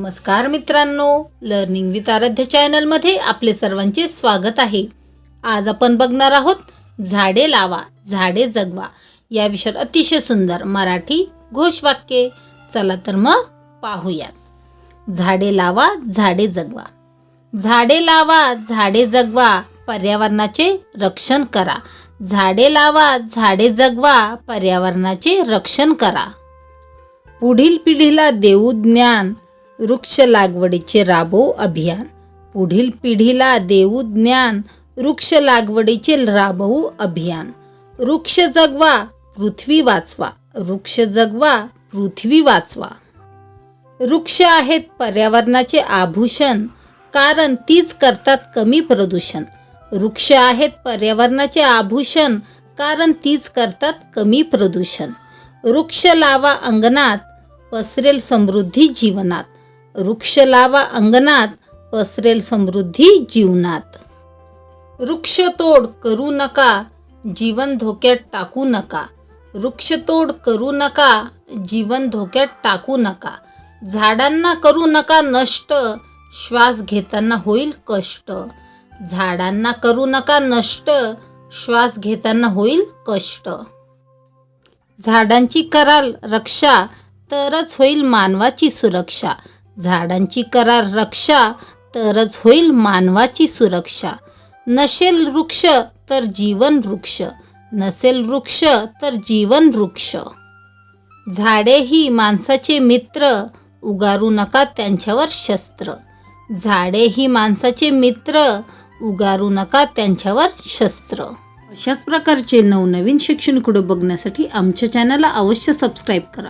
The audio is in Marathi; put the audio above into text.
नमस्कार मित्रांनो लर्निंग विथ आराध्य चॅनलमध्ये आपले सर्वांचे स्वागत आहे. आज आपण बघणार आहोत झाडे लावा झाडे जगवा. या विषयावर अतिशय सुंदर मराठी घोषवाक्ये. चला तर मग पाहूयात. झाडे लावा झाडे जगवा. झाडे लावा झाडे जगवा पर्यावरणाचे रक्षण करा. झाडे लावा झाडे जगवा पर्यावरणाचे रक्षण करा. पुढील पिढीला देऊ ज्ञान. वृक्ष लागवडीचे राबो अभियान. पुढील पिढीला देऊ ज्ञान वृक्ष लागवडीचे राबवू अभियान. वृक्ष जगवा पृथ्वी वाचवा. वृक्ष जगवा पृथ्वी वाचवा. वृक्ष आहेत पर्यावरणाचे आभूषण कारण तीच करतात कमी प्रदूषण. वृक्ष आहेत पर्यावरणाचे आभूषण कारण तीच करतात कमी प्रदूषण. वृक्ष लावा अंगणात पसरेल समृद्धी जीवनात. वृक्ष लावा अंगणात पसरेल समृद्धी जीवनात. वृक्षतोड करू नका जीवन धोक्यात टाकू नका. वृक्षतोड करू नका जीवन धोक्यात टाकू नका. झाडांना करू नका नष्ट श्वास घेताना होईल कष्ट. झाडांना करू नका नष्ट श्वास घेताना होईल कष्ट. झाडांची कराल रक्षा तरच होईल मानवाची सुरक्षा. झाडांची करार रक्षा तरच होईल मानवाची सुरक्षा. नसेल वृक्ष तर जीवन वृक्ष. नसेल वृक्ष तर जीवन वृक्ष. झाडे ही माणसाचे मित्र उगारू नका त्यांच्यावर शस्त्र. झाडे ही माणसाचे मित्र उगारू नका त्यांच्यावर शस्त्र. अशाच प्रकारचे नवनवीन शिक्षण व्हिडिओ बघण्यासाठी आमच्या चॅनलला अवश्य सबस्क्राईब करा.